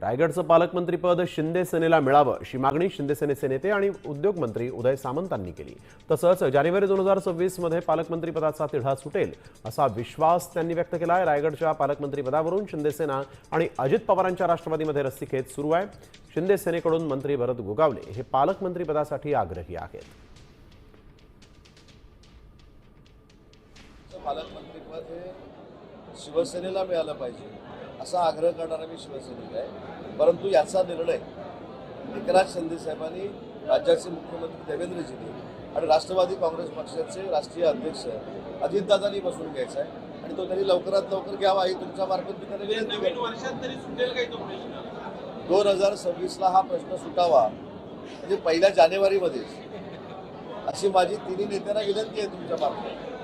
रायगडचं पालकमंत्रीपद शिंदे सेनेला मिळावं अशी मागणी शिंदे सेनेचे नेते आणि उद्योगमंत्री उदय सामंतांनी केली. तसंच जानेवारी दोन हजार सव्वीसमध्ये पालकमंत्रीपदाचा तिढा सुटेल असा विश्वास त्यांनी व्यक्त केला आहे रायगडच्या पालकमंत्रीपदावरून शिंदेसेना आणि अजित पवारांच्या राष्ट्रवादीमध्ये रस्सीखेच सुरू आहे. शिंदे सेनेकडून मंत्री भरत गोगावले हे पालकमंत्रीपदासाठी आग्रही आहेत. पालकमंत्रीपद हे शिवसेनेला मिळालं पाहिजे. असा आग्रह करणारा मी शिवसैनिक आहे. परंतु याचा निर्णय एकनाथ शिंदे साहेबांनी राज्याचे मुख्यमंत्री देवेंद्रजींनी आणि राष्ट्रवादी काँग्रेस पक्षाचे राष्ट्रीय अध्यक्ष अजितदादांनी बसून घ्यायचा आहे. आणि तो त्यांनी लवकरात लवकर घ्यावा ही तुमच्या मार्फत मी त्यांना दोन हजार सव्वीसला हा प्रश्न सुटावा म्हणजे पहिल्या जानेवारीमध्येच. अशी माझी तिन्ही नेत्यांना विनंती आहे तुमच्या मार्फत.